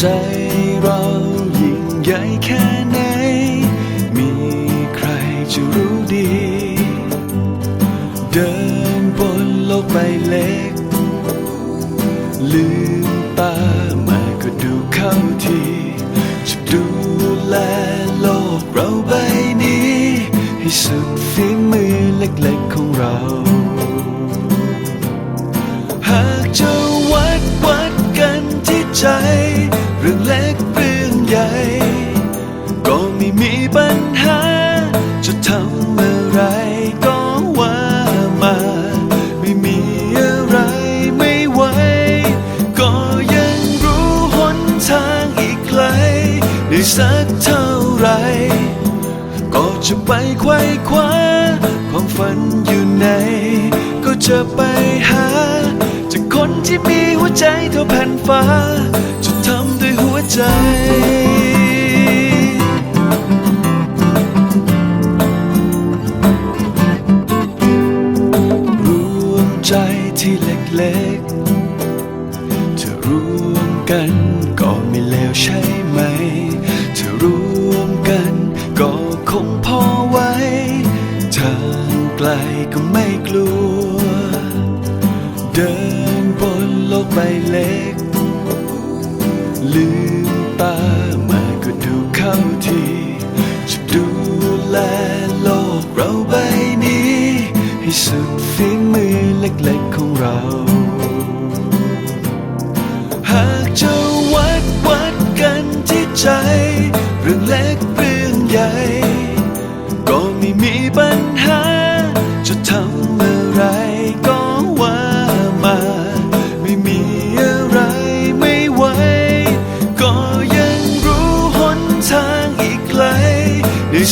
ใจเรายิ่งใหญ่แค่ไหน มีใครจะรู้ดี เดินบนโลกใบเล็ก ลืมตามาก็ดูเข้าทีจะดูแลโลกเราใบนี้ ให้สุดฝีมือเล็กๆของเรา สักเท่าไร ก็จะไปไขว้คว้าความฝันอยู่ไหน ก็จะไปหา จากคนที่มีหัวใจเท่าแผ่นฟ้า จะทำด้วยหัวใจรวมใจที่เล็กๆ จะรวมกันก็ไม่เลวใช่ไหม ไกลก็ไม่กลัว เดินบนโลกใบเล็ก ลืมตามาก็ดูเข้าทีจะดูแลโลกเราใบนี้ ให้สุดฝีมือเล็กๆของเรา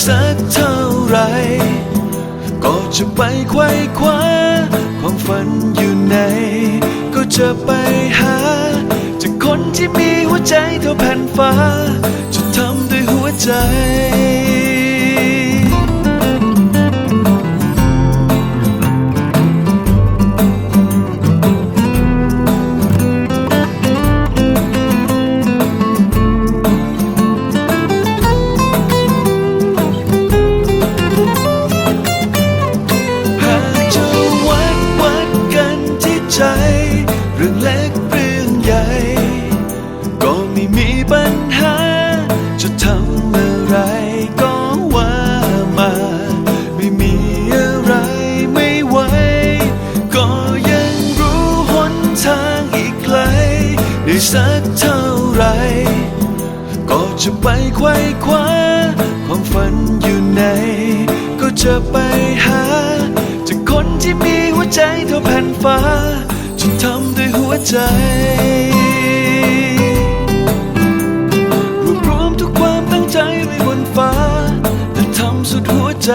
สักเท่าไร ก็จะไปไขว้คว้าความฝันอยู่ไหน ก็จะไปหา จากคนที่มีหัวใจเท่าแผ่นฟ้า จะทำด้วยหัวใจ รื่องเล็กเรื่องใหญ่ ก็ไม่มีปัญหา จะทำอะไรก็ว่ามา ไม่มีอะไรไม่ไหว ก็ยังรู้หนทางอีกไกล ได้สักเท่าไหรก็จะไปไขว้คว้า ความฝันอยู่ไหน ก็จะไปหา จากคนที่มีหัวใจเท่าแผ่นฟ้าจะทำด้วย หัวใจรวบรวมทุกความตั้งใจไว้บนฟ้าและทำสุดหัวใจ